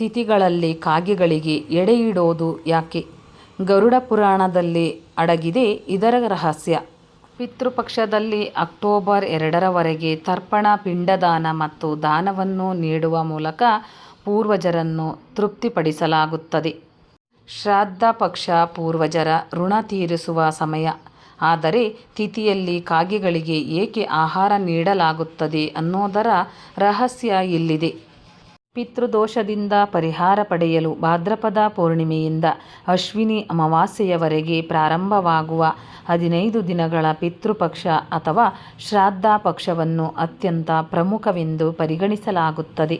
ತಿಥಿಗಳಲ್ಲಿ ಕಾಗೆಗಳಿಗೆ ಎಡೆಯಿಡೋದು ಯಾಕೆ? ಗರುಡ ಪುರಾಣದಲ್ಲಿ ಅಡಗಿದೆ ಇದರ ರಹಸ್ಯ. ಪಿತೃಪಕ್ಷದಲ್ಲಿ ಅಕ್ಟೋಬರ್ ಎರಡರವರೆಗೆ ತರ್ಪಣ, ಪಿಂಡದಾನ ಮತ್ತು ದಾನವನ್ನು ನೀಡುವ ಮೂಲಕ ಪೂರ್ವಜರನ್ನು ತೃಪ್ತಿಪಡಿಸಲಾಗುತ್ತದೆ. ಶ್ರಾದ್ದ ಪಕ್ಷ ಪೂರ್ವಜರ ಋಣ ತೀರಿಸುವ ಸಮಯ. ಆದರೆ ತಿಥಿಯಲ್ಲಿ ಕಾಗೆಗಳಿಗೆ ಏಕೆ ಆಹಾರ ನೀಡಲಾಗುತ್ತದೆ ಅನ್ನೋದರ ರಹಸ್ಯ ಇಲ್ಲಿದೆ. ಪಿತೃದೋಷದಿಂದ ಪರಿಹಾರ ಪಡೆಯಲು ಭಾದ್ರಪದ ಪೂರ್ಣಿಮೆಯಿಂದ ಅಶ್ವಿನಿ ಅಮಾವಾಸ್ಯೆಯವರೆಗೆ ಪ್ರಾರಂಭವಾಗುವ ಹದಿನೈದು ದಿನಗಳ ಪಿತೃಪಕ್ಷ ಅಥವಾ ಶ್ರಾದ್ದ ಪಕ್ಷವನ್ನು ಅತ್ಯಂತ ಪ್ರಮುಖವೆಂದು ಪರಿಗಣಿಸಲಾಗುತ್ತದೆ.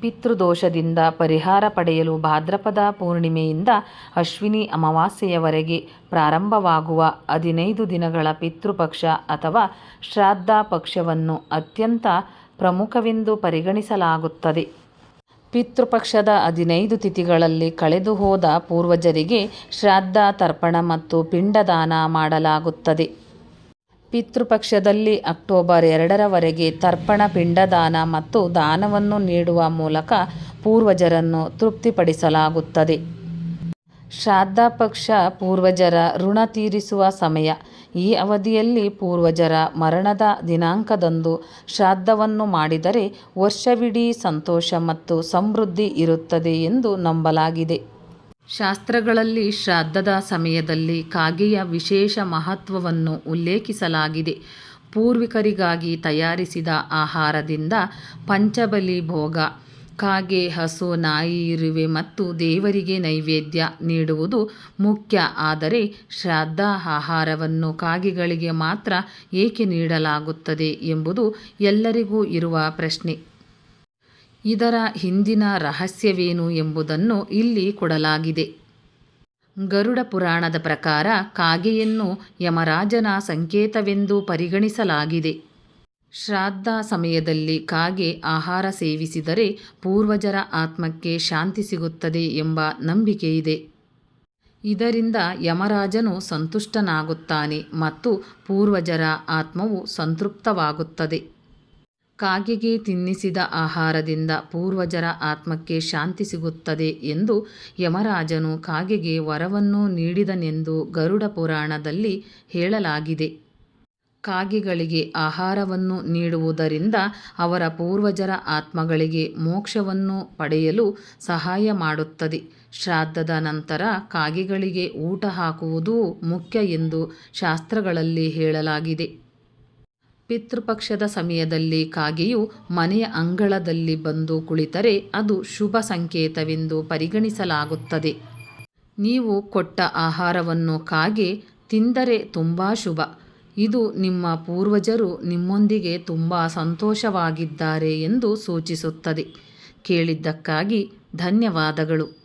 ಪಿತೃದೋಷದಿಂದ ಪರಿಹಾರ ಪಡೆಯಲು ಭಾದ್ರಪದ ಪೂರ್ಣಿಮೆಯಿಂದ ಅಶ್ವಿನಿ ಅಮಾವಾಸ್ಯೆಯವರೆಗೆ ಪ್ರಾರಂಭವಾಗುವ ಹದಿನೈದು ದಿನಗಳ ಪಿತೃಪಕ್ಷ ಅಥವಾ ಶ್ರಾದ್ದ ಪಕ್ಷವನ್ನು ಅತ್ಯಂತ ಪ್ರಮುಖವೆಂದು ಪರಿಗಣಿಸಲಾಗುತ್ತದೆ. ಪಿತೃಪಕ್ಷದ ಹದಿನೈದು ತಿಥಿಗಳಲ್ಲಿ ಕಳೆದುಹೋದ ಪೂರ್ವಜರಿಗೆ ಶ್ರಾದ್ದ, ತರ್ಪಣ ಮತ್ತು ಪಿಂಡದಾನ ಮಾಡಲಾಗುತ್ತದೆ. ಪಿತೃಪಕ್ಷದಲ್ಲಿ ಅಕ್ಟೋಬರ್ ಎರಡರವರೆಗೆ ತರ್ಪಣ, ಪಿಂಡದಾನ ಮತ್ತು ದಾನವನ್ನು ನೀಡುವ ಮೂಲಕ ಪೂರ್ವಜರನ್ನು ತೃಪ್ತಿಪಡಿಸಲಾಗುತ್ತದೆ. ಶ್ರಾದ್ದ ಪಕ್ಷ ಪೂರ್ವಜರ ಋಣ ತೀರಿಸುವ ಸಮಯ ಈ ಅವಧಿಯಲ್ಲಿ ಪೂರ್ವಜರ ಮರಣದ ದಿನಾಂಕದಂದು ಶ್ರಾದ್ದವನ್ನು ಮಾಡಿದರೆ ವರ್ಷವಿಡೀ ಸಂತೋಷ ಮತ್ತು ಸಮೃದ್ಧಿ ಇರುತ್ತದೆ ಎಂದು ನಂಬಲಾಗಿದೆ. ಶಾಸ್ತ್ರಗಳಲ್ಲಿ ಶ್ರಾದ್ದದ ಸಮಯದಲ್ಲಿ ಕಾಗೆಯ ವಿಶೇಷ ಮಹತ್ವವನ್ನು ಉಲ್ಲೇಖಿಸಲಾಗಿದೆ. ಪೂರ್ವಿಕರಿಗಾಗಿ ತಯಾರಿಸಿದ ಆಹಾರದಿಂದ ಪಂಚಬಲಿ ಭೋಗ ಕಾಗೆ, ಹಸು, ನಾಯಿ, ಇರುವೆ ಮತ್ತು ದೇವರಿಗೆ ನೈವೇದ್ಯ ನೀಡುವುದು ಮುಖ್ಯ. ಆದರೆ ಶ್ರಾದ್ದ ಆಹಾರವನ್ನು ಕಾಗೆಗಳಿಗೆ ಮಾತ್ರ ಏಕೆ ನೀಡಲಾಗುತ್ತದೆ ಎಂಬುದು ಎಲ್ಲರಿಗೂ ಇರುವ ಪ್ರಶ್ನೆ. ಇದರ ಹಿಂದಿನ ರಹಸ್ಯವೇನು ಎಂಬುದನ್ನು ಇಲ್ಲಿ ಕೊಡಲಾಗಿದೆ. ಗರುಡ ಪುರಾಣದ ಪ್ರಕಾರ ಕಾಗೆಯನ್ನು ಯಮರಾಜನ ಸಂಕೇತವೆಂದು ಪರಿಗಣಿಸಲಾಗಿದೆ. ಶ್ರಾದ್ದ ಸಮಯದಲ್ಲಿ ಕಾಗೆ ಆಹಾರ ಸೇವಿಸಿದರೆ ಪೂರ್ವಜರ ಆತ್ಮಕ್ಕೆ ಶಾಂತಿ ಸಿಗುತ್ತದೆ ಎಂಬ ನಂಬಿಕೆಯಿದೆ. ಇದರಿಂದ ಯಮರಾಜನು ಸಂತುಷ್ಟನಾಗುತ್ತಾನೆ ಮತ್ತು ಪೂರ್ವಜರ ಆತ್ಮವು ಸಂತೃಪ್ತವಾಗುತ್ತದೆ. ಕಾಗೆಗೆ ತಿನ್ನಿಸಿದ ಆಹಾರದಿಂದ ಪೂರ್ವಜರ ಆತ್ಮಕ್ಕೆ ಶಾಂತಿ ಸಿಗುತ್ತದೆ ಎಂದು ಯಮರಾಜನು ಕಾಗೆಗೆ ವರವನ್ನು ನೀಡಿದನೆಂದು ಗರುಡ ಪುರಾಣದಲ್ಲಿ ಹೇಳಲಾಗಿದೆ. ಕಾಗೆಗಳಿಗೆ ಆಹಾರವನ್ನು ನೀಡುವುದರಿಂದ ಅವರ ಪೂರ್ವಜರ ಆತ್ಮಗಳಿಗೆ ಮೋಕ್ಷವನ್ನು ಪಡೆಯಲು ಸಹಾಯ ಮಾಡುತ್ತದೆ. ಶ್ರಾದ್ದದ ನಂತರ ಕಾಗೆಗಳಿಗೆ ಊಟ ಹಾಕುವುದೂ ಮುಖ್ಯ ಎಂದು ಶಾಸ್ತ್ರಗಳಲ್ಲಿ ಹೇಳಲಾಗಿದೆ. ಪಿತೃಪಕ್ಷದ ಸಮಯದಲ್ಲಿ ಕಾಗೆಯು ಮನೆಯ ಅಂಗಳದಲ್ಲಿ ಬಂದು ಕುಳಿತರೆ ಅದು ಶುಭ ಸಂಕೇತವೆಂದು ಪರಿಗಣಿಸಲಾಗುತ್ತದೆ. ನೀವು ಕೊಟ್ಟ ಆಹಾರವನ್ನು ಕಾಗೆ ತಿಂದರೆ ತುಂಬ ಶುಭ. ಇದು ನಿಮ್ಮ ಪೂರ್ವಜರು ನಿಮ್ಮೊಂದಿಗೆ ತುಂಬ ಸಂತೋಷವಾಗಿದ್ದಾರೆ ಎಂದು ಸೂಚಿಸುತ್ತದೆ. ಕೇಳಿದ್ದಕ್ಕಾಗಿ ಧನ್ಯವಾದಗಳು.